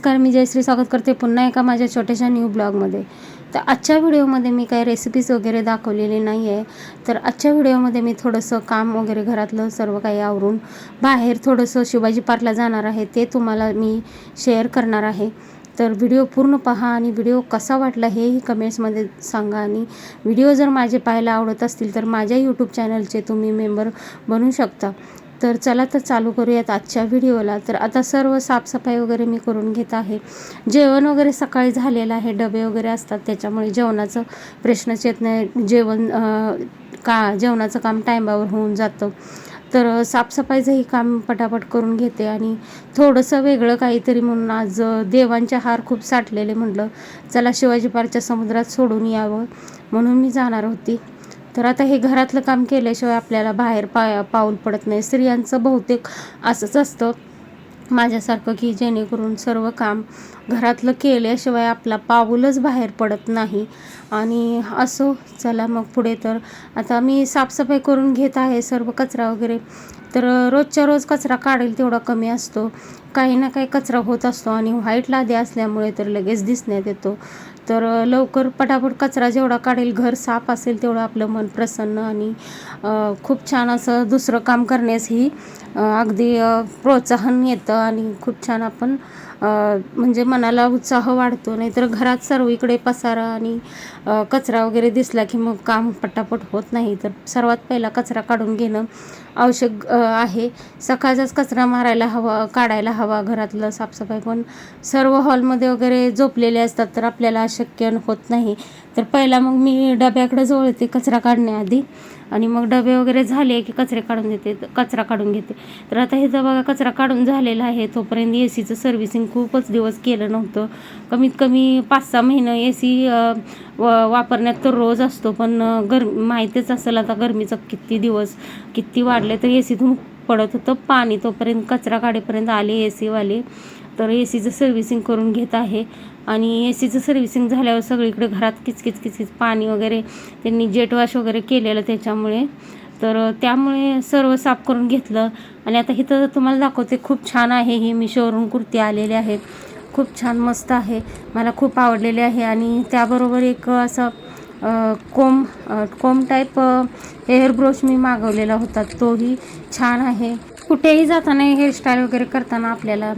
नमस्कार मी जयश्री स्वागत करते पुन्हा एका माझ्या छोट्याशा न्यू ब्लॉगमध्ये तर आजच्या व्हिडिओमध्ये मी काही रेसिपीज वगैरे दाखवलेली नाही आहे तर आजच्या व्हिडिओमध्ये मी थोडंसं काम वगैरे घरातलं सर्व काही आवरून बाहेर थोडंसं शिवाजी पार्कला जाणार आहे ते तुम्हाला मी शेअर करणार आहे. तर व्हिडिओ पूर्ण पहा आणि व्हिडिओ कसा वाटला हेही कमेंट्समध्ये सांगा आणि व्हिडिओ जर माझे पाहायला आवडत असतील तर माझ्या यूट्यूब चॅनलचे तुम्ही मेंबर बनू शकता. तर चला तर चालू करूयात आजच्या व्हिडिओला. तर आता सर्व साफसफाई वगैरे मी करून घेत आहे. जेवण वगैरे सकाळी झालेलं आहे. डबे वगैरे असतात त्याच्यामुळे जेवणाचं प्रश्नच येत नाही. जेवण का जेवणाचं काम टायमावर होऊन जातं. तर साफसफाईचंही काम पटापट करून घेते आणि थोडंसं वेगळं काहीतरी म्हणून आज देवांचे हार खूप साठलेले म्हटलं चला शिवाजी पार्कच्या समुद्रात सोडून यावं म्हणून मी जाणार होती. तर आता हे घरातलं काम केल्याशिवाय आपल्याला बाहेर पा पाऊल पडत नाही. स्त्रियांचं बहुतेक असंच असतं माझ्यासारखं की जेणेकरून सर्व काम घरातलं केल्याशिवाय आपला पाऊलच बाहेर पडत नाही. आणि असो चला मग पुढे तर. आता मी साफसफाई करून घेत आहे सर्व कचरा वगैरे. तर रोजच्या रोज कचरा काढेल तेवढा कमी असतो. काही ना काही कचरा होत असतो आणि व्हाईट लादी असल्यामुळे तर लगेच दिसण्यात येतो. तर लवकर पटापट कचरा जेवढा काढेल घर साफ असेल तेवढं आपलं मन प्रसन्न आणि खूप छान असं दुसरं काम करण्यासही अगदी प्रोत्साहन येतं आणि खूप छान आपण म्हणजे मनाला उत्साह वाढतो नाहीतर घरात सर्वीकडे पसारा आणि कचरा वगैरे दिसला की मग काम पटापट होत नाही. तर सर्वात पहिला कचरा काढून घेणं आवश्यक आहे. सकाळचाच कचरा मारायला हवा काढायला हवा घरातलं साफसफाई. पण सर्व हॉलमध्ये वगैरे झोपलेले असतात तर आपल्याला शक्य होत नाही. तर पहिला मग मी डब्याकडे जवळते कचरा काढण्याआधी. आणि मग डबे वगैरे झाले की कचरे काढून देते कचरा काढून घेते. तर आता हे जर बघा कचरा काढून झालेला आहे तोपर्यंत ए सीचं सर्व्हिसिंग खूपच दिवस केलं नव्हतं. कमीत कमी पाच सहा महिनं ए सी वापरण्यात तर रोज असतो पण गर माहितीच असेल आता गरमीचं किती दिवस किती वाढले तर ए सीतून पडत होतं पाणी. तोपर्यंत कचरा काढेपर्यंत आले ए सीवाले तर ए सीचं सर्व्हिसिंग करून घेत आहे. आणि ए सीचं सर्व्हिसिंग झाल्यावर सगळीकडे घरात किचकिच किचकिच पाणी वगैरे त्यांनी जेट वॉश वगैरे केलेलं त्याच्यामुळे. तर त्यामुळे सर्व साफ करून घेतलं. आणि आता इथं तुम्हाला दाखवते खूप छान आहे ही मिशोवरून कुर्ती आलेली आहे. खूप छान मस्त आहे. मला खूप आवडलेले आहे. आणि त्याबरोबर एक असं comb comb type hair brush मी मागवलेला होता. तोही छान आहे. कुठेही जाताना हेअरस्टाईल वगैरे करताना आपल्याला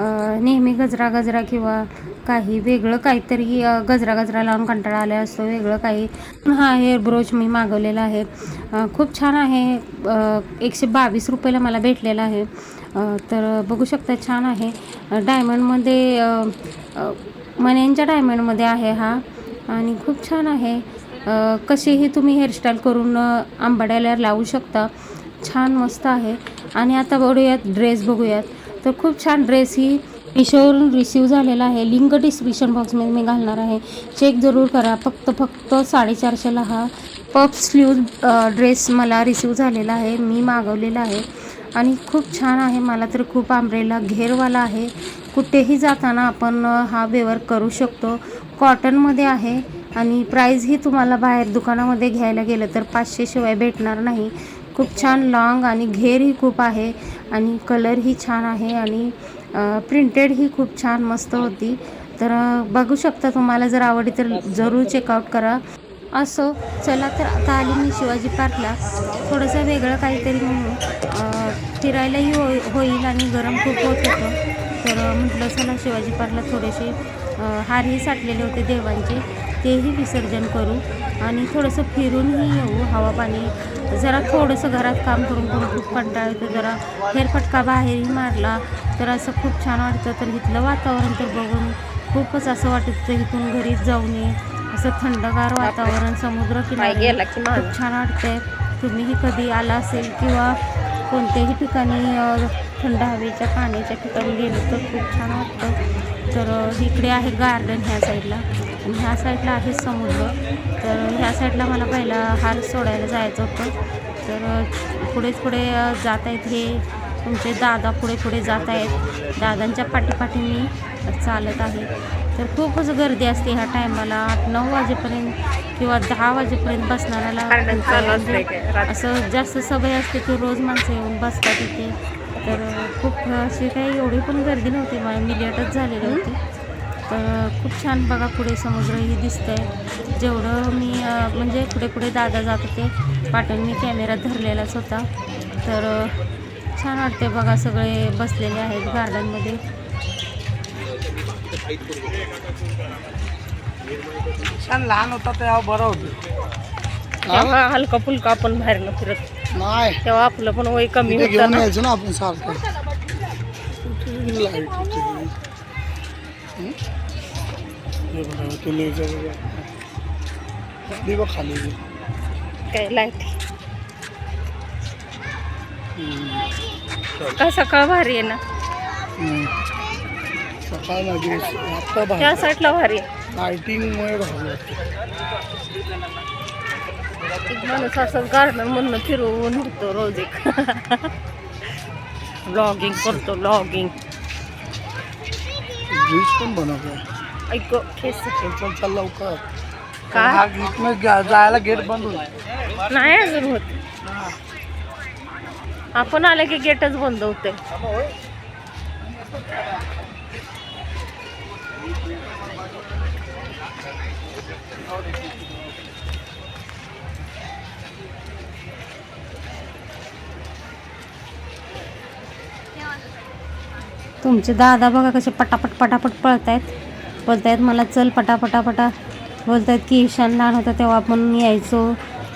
नेहमी गजरा गजरा किंवा काही वेगळं काहीतरी गजरा गजरा लावून कंटाळा आला असतो वेगळं काही. हा हेअर ब्रोच मी मागवलेला आहे. खूप छान आहे. एकशे बावीस रुपयाला मला भेटलेला आहे. तर बघू शकता छान आहे. डायमंडमध्ये मन्यांच्या डायमंडमध्ये आहे हा. आणि खूप छान आहे. कशीही तुम्ही हेअरस्टाईल करून आंबाड्याला लावू शकता. छान मस्त आहे. आणि आता बघूयात ड्रेस बघूयात. तर खूप छान ड्रेस ही मिशोवरून रिसीव झालेला आहे. लिंक डिस्क्रिप्शन बॉक्समध्ये मी घालणार आहे. चेक जरूर करा. फक्त फक्त साडेचारशेला हा पफ स्लीव ड्रेस मला रिसीव झालेला आहे. मी मागवलेला आहे. आणि खूप छान आहे. मला तर खूप आंब्रेला घेरवाला आहे. कुठेही जाताना आपण हा व्यवहार करू शकतो. कॉटनमध्ये आहे. आणि प्राईजही तुम्हाला बाहेर दुकानामध्ये घ्यायला गेलं तर पाचशेशिवाय भेटणार नाही. खूप छान लॉंग आणि घेरही खूप आहे आणि कलरही छान आहे आणि प्रिंटेड ही खूप छान मस्त होती. तर बघू शकता तुम्हाला जर आवडली तर जरूर चेकआउट करा. असो चला तर आता आली मी शिवाजी पार्कला थोडंसं वेगळं काहीतरी म्हणून फिरायलाही हो होईल आणि गरम खूप होत होतं. तर म्हटलं चला शिवाजी पार्कला थोडेसे हारही साठलेले होते देवांचे तेही विसर्जन करू आणि थोडंसं फिरूनही येऊ हवा पाणी. जरा थोडंसं घरात काम करून करून खूप कंटाळा येतो जरा फेरफटका बाहेरही मारला तर असं खूप छान वाटतं. तर इथलं वातावरण तर बघून खूपच असं वाटतं इथून घरीच जाऊ नये. असं थंडगार वातावरण समुद्र किनारे खूप छान वाटतंय. तुम्हीही कधी आला असेल किंवा कोणत्याही ठिकाणी थंड हवेच्या पाण्याच्या ठिकाणी गेलं तर खूप छान वाटतं. तर इकडे आहे गार्डन ह्या साईडला आणि ह्या साईडला आहे समुद्र. तर ह्या साईडला मला पहिला हार सोडायला जायचं होतं. तर पुढेच पुढे जात आहेत हे तुमचे दादा पुढे पुढे जात आहेत. दादांच्या पाठीपाठी मी चालत आहे. तर खूपच गर्दी असते ह्या टायमाला आठ नऊ वाजेपर्यंत किंवा दहा वाजेपर्यंत बसणाऱ्याला म्हणजे असं जास्त सवय असते की रोज माणसं येऊन बसतात इथे. तर खूप अशी काही एवढी पण गर्दी नव्हती. मला मी लेटच झालेली होती. तर खूप छान बघा पुढे समुद्रही दिसतंय. जेवढं मी म्हणजे पुढे पुढे दादा जात होते पाठून मी कॅमेरा धरलेलाच होता. तर छान वाटते बघा सगळे बसलेले आहेत गार्डनमध्ये छान लहान होता तेव्हा बरं होतं. तेव्हा हलका फुलका आपण बाहेर न फिरत. नाही. तेव्हा आपलं पण वय कमी होतं ना आपण सारखं. बघा, खाली काय लाइट हं. सकाळ भारी आहे ना हं. सकाळ माझी आता त्या साईडला भारी आहे लाईटिंगमुळे भारी वाटतं एक माणूस असंच गार्डन मधनं फिरवून होतो रोज एक ब्लॉगिंग करतो ब्लॉगिंग ब्रिज पण बनवतोय. ऐक खेस चल चल चल लवकर. का? हा इथनं गा- जायला गेट बंद होईल. नाही अजून होत. आपण आलं की गेटच बंद होते तुमचे दादा बघा कसे पटापट पटापट पळत आहेत बोलत आहेत मला चल पटापटापटा बोलत आहेत की ईशान लहान होता तेव्हा आपण यायचो.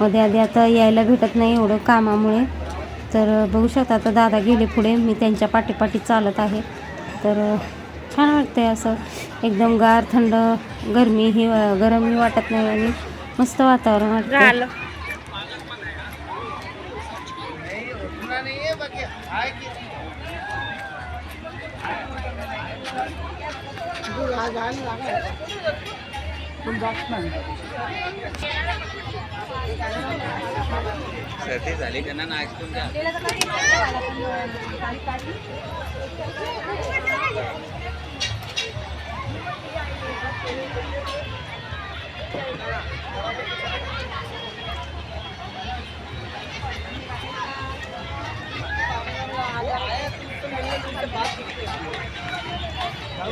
मध्ये आधी आता यायला भेटत नाही एवढं कामामुळे. तर बघू शकता आता दादा गेले पुढे. मी त्यांच्या पाठीपाठी चालत आहे. तर छान वाटते असं. एकदम गार थंड गरमी ही गरमी वाटत नाही आणि मस्त वातावरण वाटतं सर्दी झाली त्यांना ना आईस्क्रीम घ्या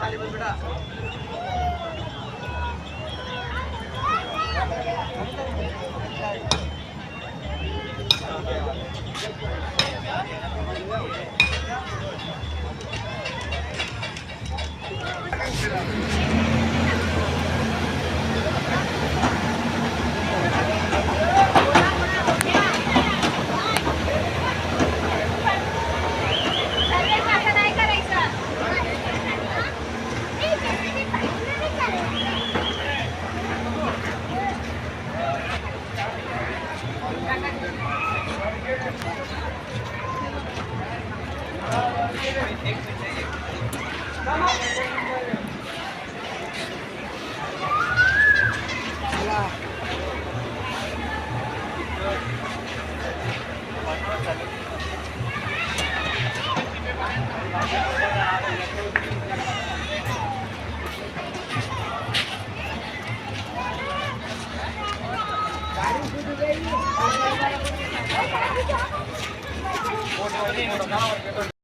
কালীপুকুরা